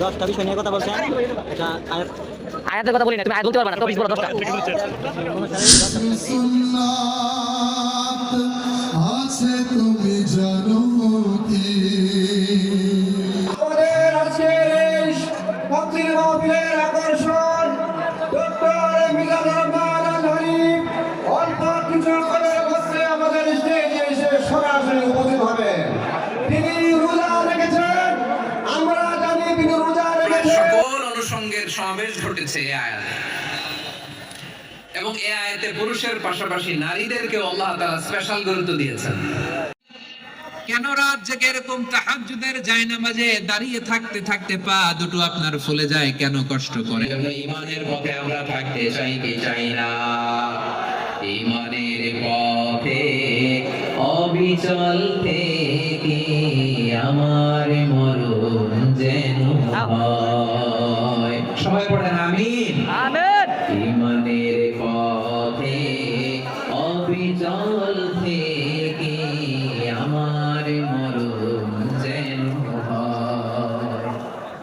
দশটা বিষয় নিয়ে কথা বলছেন এটা আয়াতের কথা বলি না তুমি আয়াত বলতে পারবে না টপিক বলো দশটা। সমাবেশ ঘটেছে এই আয়াতে। এবং এই আয়াতে পুরুষের পাশাপাশি নারীদেরকে আল্লাহ তাআলা স্পেশাল গুরুত্ব দিয়েছেন। কেন রাত জেগে এরকম তাহাজ্জুদের জায়নামাজে দাঁড়িয়ে থাকতে থাকতে পা দুটো আপনার ফুলে যায়, কেন কষ্ট করে? ইমানের পথে আমরা থাকতে চাই কি চাই না? ইমানের পথে অবিচল থেকে আমার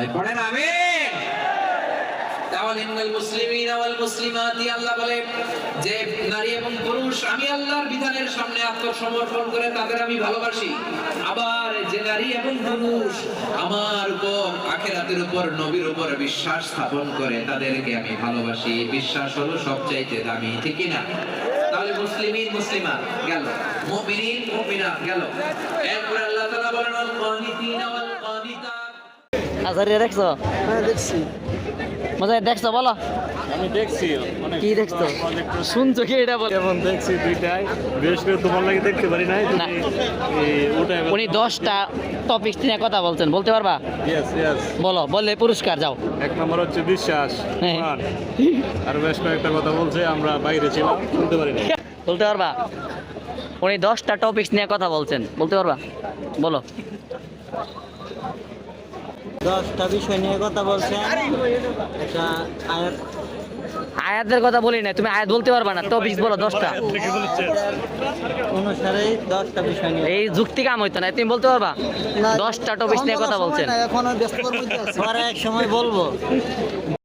আমি নবীর উপর বিশ্বাস স্থাপন করে, তাদেরকে আমি ভালোবাসি। বিশ্বাস হলো সবচাইতে দামি, ঠিক না তাহলে মুসলিমিন মুসলিমা গেল। মুমিনিন মুমিনা গেল। আল্লাহ বলেন আজারিয়া দেখছ? হ্যাঁ দেখছি। মজা দেখছ বলো। আমি দেখছি কি দেখছ? শুনছো কি এটা বল? যেমন দেখছি দুইটাই। বিশেষ করে তোমার লাগে দেখতে পারি নাই উনি দশটা টপিক নিয়ে কথা বলছেন বলতে পারবা? ইয়েস ইয়েস বলো বললে পুরস্কার যাও। এক নম্বর হচ্ছে বিশ্বাস হ্যাঁ। আর বেশ কয়েকটা কথা বলছে আমরা বাইরে ছিলাম শুনতে পারি না বলতে পারবা? উনি দশটা টপিকস নিয়ে কথা বলছেন বলতে পারবা? বলো। দশটা বিষয় নিয়ে কথা বলছেন। এটা আয়াত। আয়াতের কথা বলি না তুমি আয়াত বলতে পারবা না টপিকস বলো দশটা। অনুসারে দশটা বিষয় নিয়ে এই যুক্তি কাম হইতো না তুমি বলতে পারবা? দশটা টপিস নিয়ে কথা বলছেন। এখন এক সময় বলব।